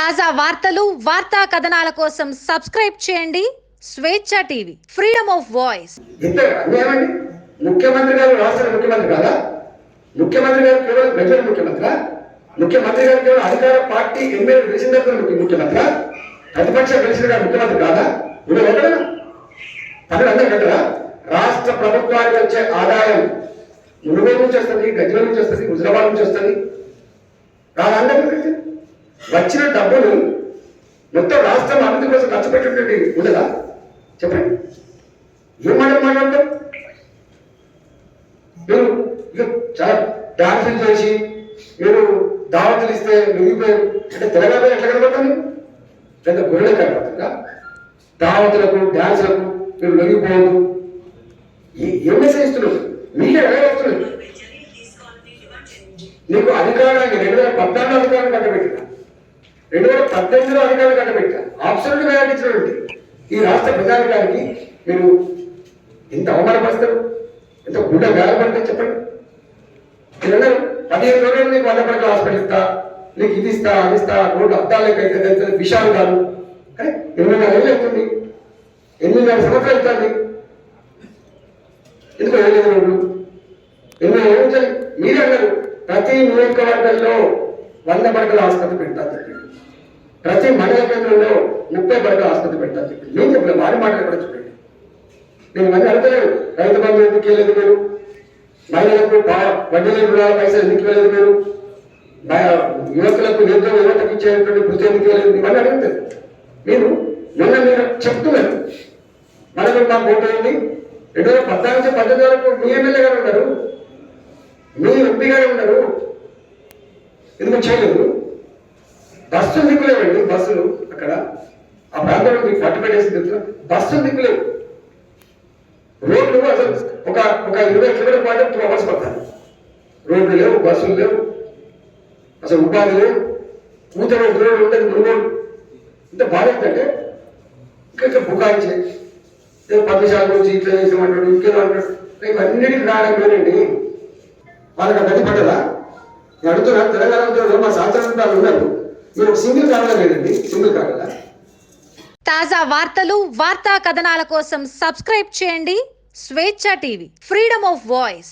తాజా వార్తలు వార్తా కథనాల కోసం సబ్స్క్రైబ్ చేయండి. స్వేచ్ఛ టీవీ ఫ్రీడమ్ ఆఫ్ వాయిస్. ఇంత ముఖ్యమంత్రి గారు రాష్ట్ర ముఖ్యమంత్రి కాదా? ముఖ్యమంత్రి గారు కేవలం గజల ముఖ్యమంత్రి? ముఖ్యమంత్రి గారు కేవలం అధికార పార్టీ ఎమ్మెల్యే గెలిచిన తర్వాత ముఖ్యమంత్రి? ప్రతిపక్ష గెలిచిన గారు ముఖ్యమంత్రి కాదా? ఇప్పుడు ఎక్కడనా? పనులు అందరూ కదా రాష్ట్ర ప్రభుత్వానికి వచ్చే ఆదాయం మునుగోడు నుంచి వస్తుంది గజ్వల నుంచి వస్తుంది హుజరాబాద్ నుంచి వస్తుంది. కాదందరికీ వచ్చిన డబ్బులు మొత్తం రాష్ట్రం అభివృద్ధి కోసం ఖర్చు పెట్టేటువంటి ఉండదా? చెప్పండి. ఏం మాట మాట్లాడతాం? మీరు చాలా డాన్సులు చేసి మీరు దావతులు ఇస్తే లొంగిపోయారు అంటే తెలంగాణ ఎట్లా కనబడతాను పెద్ద గొర్రెలు కనబడుతుందా దావతులకు డాన్సులకు మీరు లొంగిపోవద్దు. ఏ- మెసేజ్ ఇస్తున్నారు? మీకే ఎలా వస్తున్నారు నీకు అధికారాన్ని రెండు వేల పద్నాలుగు అధికారం కట్టబెట్టిన రెండు వేల పద్దెనిమిదిలో అధికారులు కట్టబెట్టారు. ఆప్షన్ వ్యాపించినటువంటి ఈ రాష్ట్ర ప్రజాధికారికి మీరు ఎంత అవమానపరుస్తారు? ఎంత గుండె గాయపడితే చెప్పండి. పిల్లలు పదిహేను రోజులు నీకు వంద పడకల హాస్పిటల్ ఇస్తా నీకు ఇది ఇస్తా అది ఇస్తా రోడ్డు అద్దాలు అయితే విషయాలు కాదు. కానీ నాలుగు ఏళ్ళు అవుతుంది. ఎనిమిదిన్నర సంవత్సరాలు అవుతుంది. ఎందుకు వేయలేదు రోడ్లు ఎనిమిది ఏళ్ళు వచ్చాయి మీరే అన్నారు ప్రతి నియోజకవర్గంలో వంద పడకల ఆసుపత్రి పెడతా చెప్పి. ప్రతి మండల కేంద్రంలో ముప్పై పడకల ఆసుపత్రి పెడతా చెప్పి. నేను చెప్పిన వారి మాటలు కూడా చెప్పండి. నేను ఇవన్నీ అడగలేదు. రైతు బంధు ఎందుకు వెళ్ళలేదు మీరు? మహిళలకు వడ్డీ రుణాల పైసలు ఎందుకు వెళ్ళలేదు మీరు? యువకులకు నిరుద్యోగ యువతకు ఇచ్చేటువంటి వృత్తి ఎందుకు వెళ్ళలేదు ఇవన్నీ అడుగుతారు మీరు మొన్న మీరు చెప్తున్నారు. మనకు మాకు ఓటు అయింది రెండు వేల పద్నాలుగు నుంచి పద్దెనిమిది వరకు మీ ఎమ్మెల్యే గారు ఉన్నారు మీ ఎంపీ గారు ఉన్నారు ఎందుకంటే చేయలేదు బస్సులు దిక్కులేవండి బస్సులు అక్కడ ఆ ప్రాంతంలో మీకు పట్టు పెట్టేసి దిక్కులు బస్సులు దిక్కులేవు. రోడ్లు అసలు ఒక ఒక ఇరవై కిలోమీటర్ పాటు టూ అవర్స్ పడతాను రోడ్లు లేవు బస్సులు లేవు అసలు ఉపాధి లేవు. కూతురు రోడ్డు ఉండదు మునుగోడు ఇంత బాధ ఏంటంటే ఇంకా ఇంకా బుకాయించే. పద్మశాల గురించి ఇట్లా చేసామంటాడు ఇంకేదో అంటాడు ఇవన్నీ రావడం లేదండి వాళ్ళకి ఆ పడ్డదా? పట్టదా నేను అడుగుతున్నా తెలంగాణ ఉద్యోగులు మా శాస్త్రవేత్తలు ఉన్నారు. మీరు ఒక సింగిల్ కారణం లేదండి సింగిల్ కారణం తాజా వార్తలు వార్తా కథనాల కోసం సబ్స్క్రైబ్ చేయండి స్వేచ్ఛ టీవీ ఫ్రీడమ్ ఆఫ్ వాయిస్.